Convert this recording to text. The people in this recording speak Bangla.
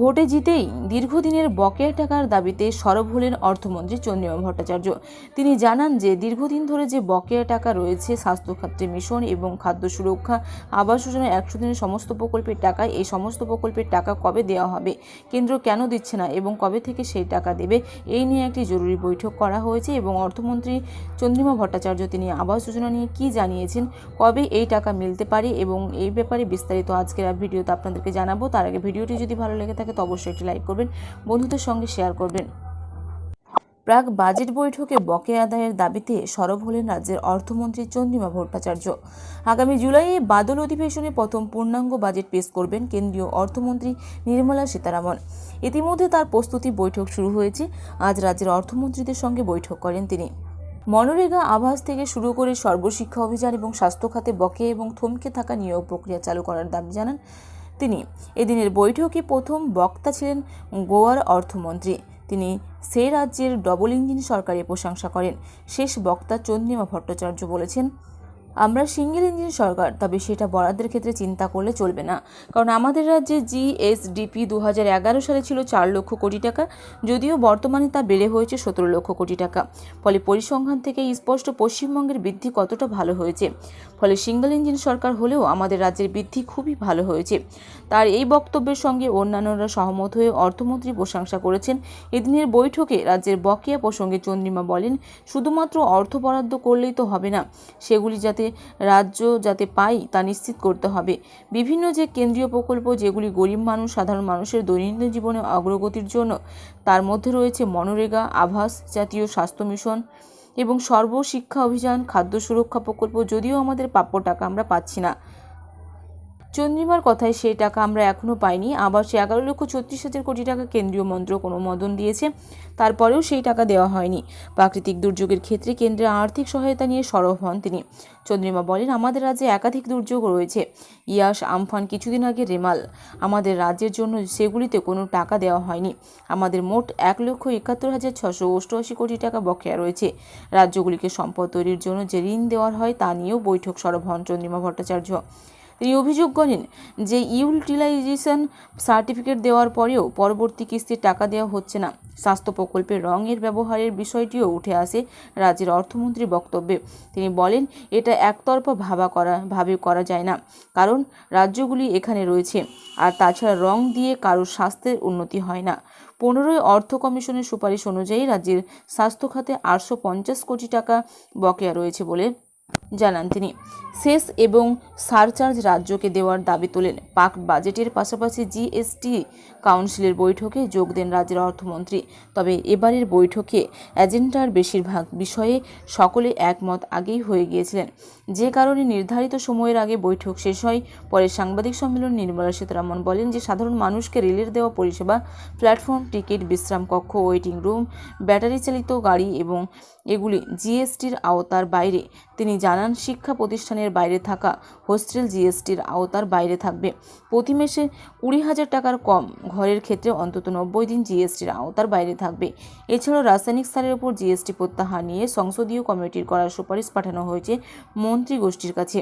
ভোটে জিতেই দীর্ঘদিনের বকেয়া টাকার দাবিতে সরব হলেন অর্থমন্ত্রী চন্দ্রিমা ভট্টাচার্য। তিনি জানান যে, দীর্ঘদিন ধরে যে বকেয়া টাকা রয়েছে স্বাস্থ্যখাত্রে মিশন এবং খাদ্য সুরক্ষা, আবাস যোজনা একশো দিনের সমস্ত প্রকল্পের টাকা এই সমস্ত প্রকল্পের টাকা কবে দেওয়া হবে, কেন্দ্র কেন দিচ্ছে না এবং কবে থেকে সেই টাকা দেবে, এই নিয়ে একটি জরুরি বৈঠক করা হয়েছে এবং অর্থমন্ত্রী চন্দ্রিমা ভট্টাচার্য তিনি আবাস যোজনা নিয়ে কি জানিয়েছেন, কবে এই টাকা মিলতে পারে এবং এই ব্যাপারে বিস্তারিত আজকের ভিডিওতে আপনাদেরকে জানাব। তার আগে ভিডিওটি যদি ভালো লেগে থাকে তো অবশ্যই একটি লাইক করবেন, বন্ধুদের সঙ্গে শেয়ার করবেন। প্রাক বাজেট বৈঠকে বকে আদায়ের দাবিতে সরব হলেন রাজ্যের অর্থমন্ত্রী চন্দ্রিমা ভট্টাচার্য। আগামী জুলাইয়ে বাদল অধিবেশনে প্রথম পূর্ণাঙ্গ বাজেট পেশ করবেন কেন্দ্রীয় অর্থমন্ত্রী নির্মলা সীতারামন। ইতিমধ্যে তার প্রস্তুতি বৈঠক শুরু হয়েছে, আজ রাজ্যের অর্থমন্ত্রীদের সঙ্গে বৈঠক করেন তিনি। মনরেগা আভাস থেকে শুরু করে সর্বশিক্ষা অভিযান এবং স্বাস্থ্য খাতে বকেয়া এবং থমকে থাকা নিয়োগ প্রক্রিয়া চালু করার দাবি জানান তিনি। এদিনের বৈঠকে প্রথম বক্তা ছিলেন গোয়ার অর্থমন্ত্রী। তিনি সেই রাজ্যের ডবল ইঞ্জিন সরকারের প্রশংসা করেন। শেষ বক্তা চন্দ্রিমা ভট্টাচার্য বলেছেন আমরা সিঙ্গেল ইঞ্জিন সরকার, তবে সেটা বরাদ্দের ক্ষেত্রে চিন্তা করলে চলবে না। কারণ আমাদের রাজ্যে জিএসডিপি দু হাজার এগারো সালে ছিল চার লক্ষ কোটি টাকা, যদিও বর্তমানে তা বেড়ে হয়েছে সতেরো লক্ষ কোটি টাকা। ফলে পরিসংখ্যান থেকে স্পষ্ট পশ্চিমবঙ্গের বৃদ্ধি কতটা ভালো হয়েছে। ফলে সিঙ্গেল ইঞ্জিন সরকার হলেও আমাদের রাজ্যের বৃদ্ধি খুবই ভালো হয়েছে। তার এই বক্তব্যের সঙ্গে অন্যান্যরা সহমত হয়ে অর্থমন্ত্রী প্রশংসা করেছেন। এদিনের বৈঠকে রাজ্যের বকেয়া প্রসঙ্গে চন্দ্রিমা বলেন, শুধুমাত্র অর্থ বরাদ্দ করলেই তো হবে না। সেগুলি যাতে রাজ্য যাতে পাই তা নিশ্চিত করতে হবে। বিভিন্ন যে কেন্দ্রীয় প্রকল্প, যেগুলি গরিব মানুষ, সাধারণ মানুষের দৈনন্দিন জীবনে অগ্রগতির জন্য, তার মধ্যে রয়েছে মনরেগা, আভাস জাতীয় স্বাস্থ্য মিশন এবং সর্বশিক্ষা অভিযান, খাদ্য সুরক্ষা প্রকল্প, যদিও আমাদের প্রাপ্য টাকা আমরা পাচ্ছি না। চন্দ্রিমার কথায় সেই টাকা আমরা এখনও পাইনি। আবার সে এগারো লক্ষ ছত্রিশ হাজার কোটি টাকা কেন্দ্রীয় মন্ত্র মন্ত্রক অনুমোদন দিয়েছে। তারপরেও সেই টাকা দেওয়া হয়নি। প্রাকৃতিক দুর্যোগের ক্ষেত্রে কেন্দ্রের আর্থিক সহায়তা নিয়ে সরব হন তিনি। চন্দ্রিমা বলেন, আমাদের রাজ্যে একাধিক দুর্যোগ রয়েছে। ইয়াস, আমফান কিছুদিন আগে রেমাল। আমাদের রাজ্যের জন্য সেগুলিতে কোনো টাকা দেওয়া হয়নি। আমাদের মোট এক লক্ষ একাত্তর হাজার ছশো অষ্টআশি কোটি টাকা বকেয়া রয়েছে। রাজ্যগুলিকে সম্পদ তৈরির জন্য যে ঋণ দেওয়ার হয় তা নিয়েও বৈঠক সরব হন চন্দ্রিমা ভট্টাচার্য। তিনি অভিযোগ করেন যে ইউটিলাইজেশন সার্টিফিকেট দেওয়ার পরেও পরবর্তী কিস্তির টাকা দেওয়া হচ্ছে না। স্বাস্থ্য প্রকল্পে রঙের ব্যবহারের বিষয়টিও উঠে আসে রাজ্যের অর্থমন্ত্রী বক্তব্যে। তিনি বলেন, এটা একতরফা ভাবা করা, ভাবে করা যায় না, কারণ রাজ্যগুলি এখানে রয়েছে। আর তাছাড়া রং দিয়ে কারোর স্বাস্থ্যের উন্নতি হয় না। পনেরোই অর্থ কমিশনের সুপারিশ অনুযায়ী রাজ্যের স্বাস্থ্য খাতে আটশো পঞ্চাশ কোটি টাকা বকেয়া রয়েছে বলে জানান তিনি। সেস এবং সারচার্জ রাজ্যকে দেওয়ার দাবি তোলেন। পাক বাজেটের পাশাপাশি জিএসটি কাউন্সিলের বৈঠকে যোগ দেন রাজ্যের অর্থমন্ত্রী। তবে এবারের বৈঠকে এজেন্ডার বেশিরভাগ বিষয়ে সকলে একমত আগেই হয়ে গিয়েছিলেন। যে কারণে নির্ধারিত সময়ের আগে বৈঠক শেষ হয়। পরে সাংবাদিক সম্মেলন নির্মলা সীতারামন বলেন যে, সাধারণ মানুষকে রেলের দেওয়া পরিষেবা, প্ল্যাটফর্ম, টিকিট, বিশ্রাম কক্ষ, ওয়েটিং রুম, ব্যাটারি চালিত গাড়ি এবং এগুলি জিএসটির আওতার বাইরে। তিনি জানান শিক্ষা প্রতিষ্ঠানের বাইরে থাকা হোস্টেল জিএসটির আওতার বাইরে থাকবে। প্রতি মাসে কুড়ি হাজার টাকার কম ঘরের ক্ষেত্রে অন্তত নব্বই দিন জিএসটির আওতার বাইরে থাকবে। এছাড়াও রাসায়নিক সারের উপর জিএসটি প্রত্যাহার নিয়ে সংসদীয় কমিটির করার সুপারিশ পাঠানো হয়েছে মন্ত্রী গোষ্ঠীর কাছে।